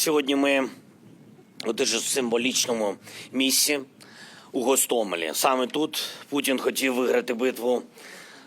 Сьогодні ми у дуже символічному місці у Гостомелі. Саме тут Путін хотів виграти битву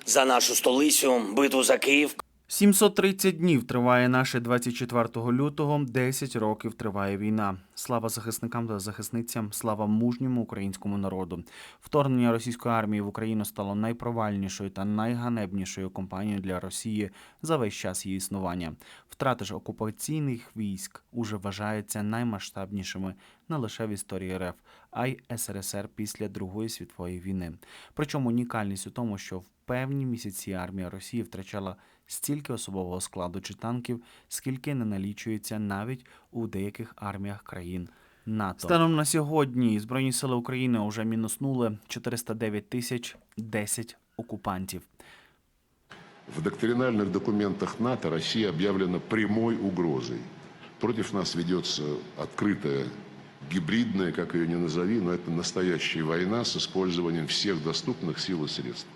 за нашу столицю, битву за Київ. 730 днів триває наше 24 лютого. 10 років триває війна. Слава захисникам та захисницям, слава мужньому українському народу. Вторгнення російської армії в Україну стало найпровальнішою та найганебнішою кампанією для Росії за весь час її існування. Втрати ж окупаційних військ уже вважаються наймасштабнішими не лише в історії РФ, а й СРСР після Другої світової війни. Причому унікальність у тому, що в певні місяці армія Росії втрачала стільки особового складу чи танків, скільки не налічується навіть у деяких арміях країн НАТО. Станом на сьогодні Збройні сили України вже мінуснули 409 тисяч 10 окупантів. В доктринальных документах НАТО Россия объявлена прямой угрозой. Против нас ведется открытая, гибридная, как ее ни назови, но это настоящая война с использованием всех доступных сил и средств.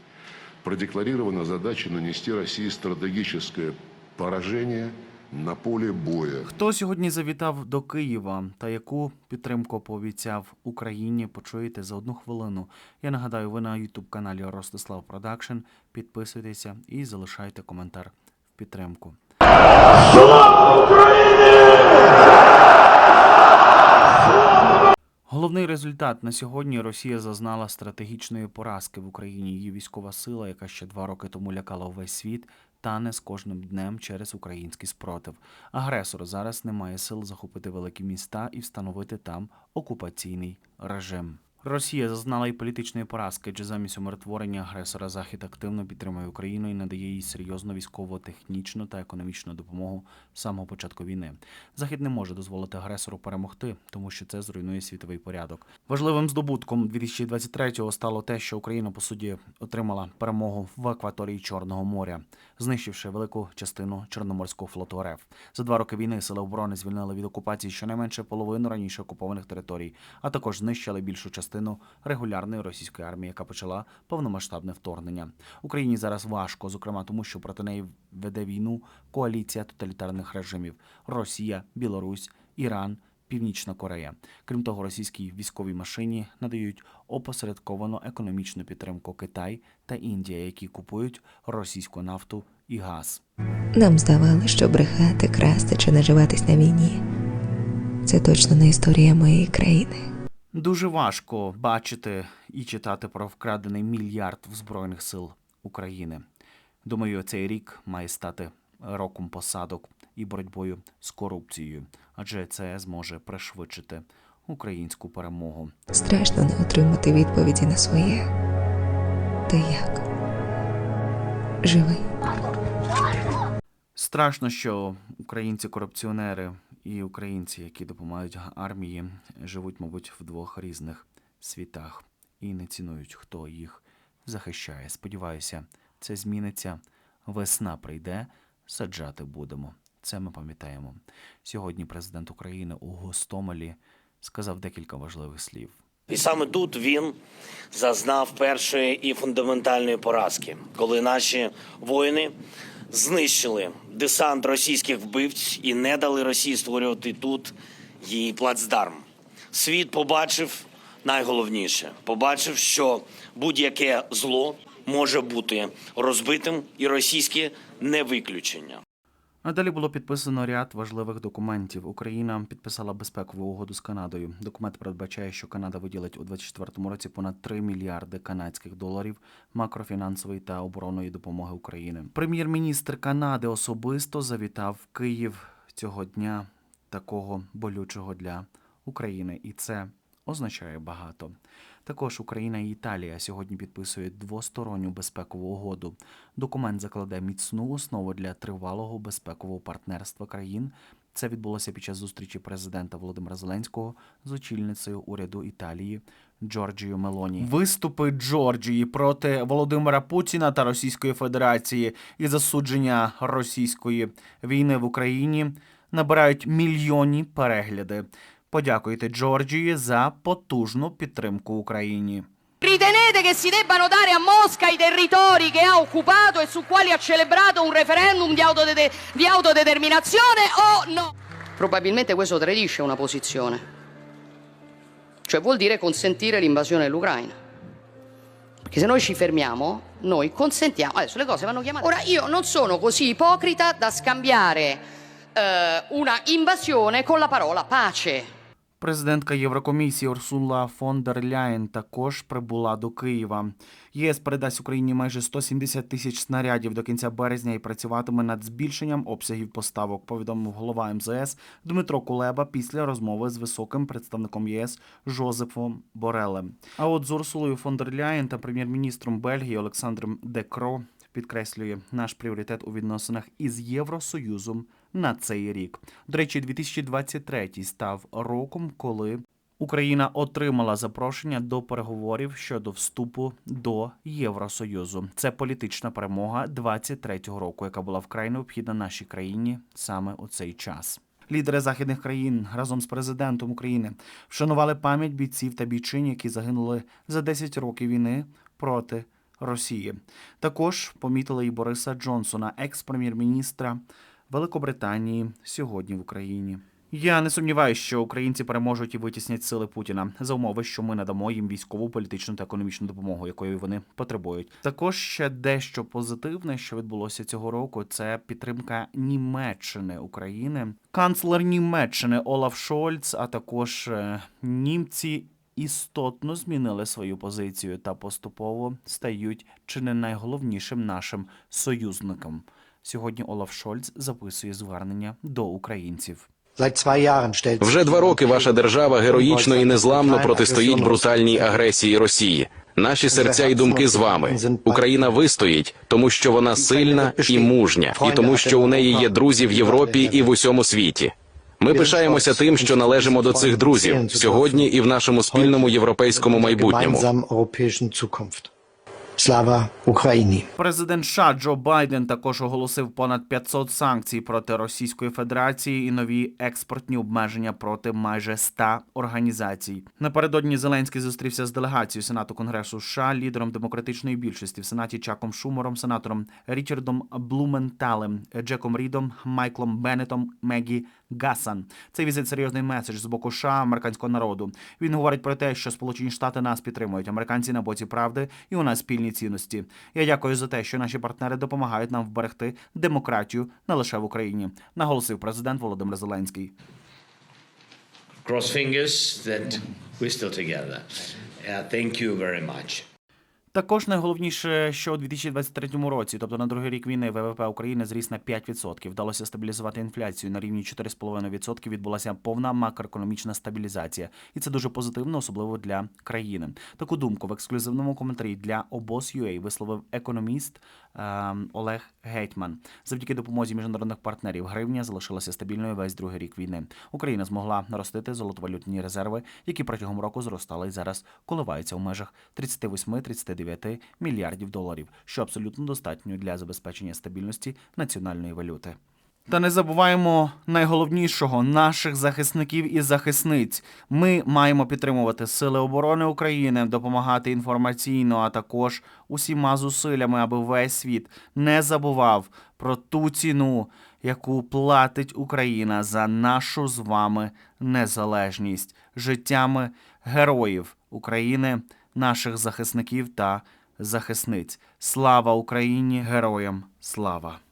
Продекларирована задача нанести России стратегическое поражение на поле боя. Хто сьогодні завітав до Києва та яку підтримку пообіцяв Україні, почуєте за одну хвилину. Я нагадаю, ви на youtube каналі Ростислав Продакшн. Підписуйтеся і залишайте коментар в підтримку. Головний результат на сьогодні Росія зазнала стратегічної поразки в Україні. Її військова сила, яка ще два роки тому лякала увесь світ, тане з кожним днем через український спротив. Агресор зараз не має сил захопити великі міста і встановити там окупаційний режим. Росія зазнала і політичної поразки, адже замість умиротворення агресора Захід активно підтримує Україну і надає їй серйозну військово, технічну та економічну допомогу з самого початку війни. Захід не може дозволити агресору перемогти, тому що це зруйнує світовий порядок. Важливим здобутком 2023-го стало те, що Україна по суті отримала перемогу в акваторії Чорного моря, знищивши велику частину Чорноморського флоту РФ. За два роки війни сили оборони звільнили від окупації щонайменше половину раніше окупованих територій, а також знищили більшу частину регулярної російської армії, яка почала повномасштабне вторгнення. Україні зараз важко, зокрема тому, що проти неї веде війну коаліція тоталітарних режимів: Росія, Білорусь, Іран. Північна Корея. Крім того, російській військовій машині надають опосередковану економічну підтримку Китай та Індія, які купують російську нафту і газ. Нам здавалося, що брехати, красти чи наживатись на війні це точно не історія моєї країни. Дуже важко бачити і читати про вкрадений мільярд в Збройних сил України. Думаю, цей рік має стати роком посадок і боротьбою з корупцією, адже це зможе пришвидшити українську перемогу. Страшно не отримати відповіді на своє. Ти як? Живий? Страшно, що українці-корупціонери і українці, які допомагають армії, живуть, мабуть, в двох різних світах і не цінують, хто їх захищає. Сподіваюся, це зміниться. Весна прийде, саджати будемо. Це ми пам'ятаємо. Сьогодні президент України у Гостомелі сказав декілька важливих слів. І саме тут він зазнав першої і фундаментальної поразки, коли наші воїни знищили десант російських вбивць і не дали Росії створювати тут її плацдарм. Світ побачив найголовніше: побачив, що будь-яке зло може бути розбитим, і російське не виключення. Надалі було підписано ряд важливих документів. Україна підписала безпекову угоду з Канадою. Документ передбачає, що Канада виділить у 2024 році понад 3 мільярди канадських доларів макрофінансової та оборонної допомоги України. Прем'єр-міністр Канади особисто завітав в Київ цього дня, такого болючого для України, і це означає багато. Також Україна і Італія сьогодні підписують двосторонню безпекову угоду. Документ закладе міцну основу для тривалого безпекового партнерства країн. Це відбулося під час зустрічі президента Володимира Зеленського з очільницею уряду Італії Джорджією Мелоні. Виступи Джорджії проти Володимира Путіна та Російської Федерації і засудження російської війни в Україні набирають мільйонні перегляди. Подякуйте Джорджії за потужну підтримку Україні. Ritenete che si debbano dare a Mosca i territori che ha occupato e su quali ha celebrato un referendum di, autodete- di autodeterminazione o no? probabilmente questo tradisce una posizione. Cioè vuol dire consentire l'invasione dell'Ucraina. Perché se noi ci fermiamo, noi consentiamo. Adesso le cose vanno chiamate. Ora, io non sono così ipocrita da scambiare eh, una invasione con la parola pace. Президентка Єврокомісії Урсула фон дер Ляєн також прибула до Києва. ЄС передасть Україні майже 170 тисяч снарядів до кінця березня і працюватиме над збільшенням обсягів поставок. Повідомив голова МЗС Дмитро Кулеба після розмови з високим представником ЄС Жозефом Борелем. А от з Урсулою фон дер Ляєн та прем'єр-міністром Бельгії Олександром Декро підкреслює наш пріоритет у відносинах із Євросоюзом на цей рік. До речі, 2023 став роком, коли Україна отримала запрошення до переговорів щодо вступу до Євросоюзу. Це політична перемога 23-го року, яка була вкрай необхідна нашій країні саме у цей час. Лідери західних країн разом з президентом України вшанували пам'ять бійців та бійчин, які загинули за 10 років війни проти Росії. Також помітили і Бориса Джонсона, екс-прем'єр-міністра Великобританії, сьогодні в Україні. Я не сумніваюся, що українці переможуть і витіснять сили Путіна за умови, що ми надамо їм військову, політичну та економічну допомогу, якої вони потребують. Також ще дещо позитивне, що відбулося цього року, це підтримка Німеччини України. Канцлер Німеччини Олаф Шольц, а також е, німці істотно змінили свою позицію та поступово стають чи не найголовнішим нашим союзником. Сьогодні Олаф Шольц записує звернення до українців. Вже два роки ваша держава героїчно і незламно протистоїть брутальній агресії Росії. Наші серця і думки з вами. Україна вистоїть, тому що вона сильна і мужня, і тому, що у неї є друзі в Європі і в усьому світі. Ми пишаємося тим, що належимо до цих друзів сьогодні і в нашому спільному європейському майбутньому. Слава Україні! Президент США Джо Байден також оголосив понад 500 санкцій проти Російської Федерації і нові експортні обмеження проти майже 100 організацій. Напередодні Зеленський зустрівся з делегацією Сенату Конгресу США, лідером демократичної більшості в Сенаті Чаком Шумером, сенатором Річардом Блументалем, Джеком Рідом, Майклом Беннетом, Мегі Гасан. Цей візит серйозний меседж з боку США, американського народу. Він говорить про те, що Сполучені Штати нас підтримують. Американці на боці правди, і у нас спільні цінності. Я дякую за те, що наші партнери допомагають нам вберегти демократію не лише в Україні, наголосив президент Володимир Зеленський. cross fingers that we're still together. Uh, thank you very much. Також найголовніше, що у 2023 році, тобто на другий рік війни, ВВП України зріс на 5%. Вдалося стабілізувати інфляцію на рівні 4,5%. Відбулася повна макроекономічна стабілізація, і це дуже позитивно, особливо для країни. Таку думку в ексклюзивному коментарі для обоз.ua висловив економіст е, Олег Гетьман. Завдяки допомозі міжнародних партнерів гривня залишилася стабільною весь другий рік війни. Україна змогла наростити золотовалютні резерви, які протягом року зростали і зараз коливаються в межах 38-39 мільярдів доларів, що абсолютно достатньо для забезпечення стабільності національної валюти. Та не забуваємо найголовнішого наших захисників і захисниць. Ми маємо підтримувати сили оборони України, допомагати інформаційно, а також усіма зусиллями, аби весь світ не забував про ту ціну, яку платить Україна за нашу з вами незалежність, життями героїв України, наших захисників та захисниць. Слава Україні! Героям слава!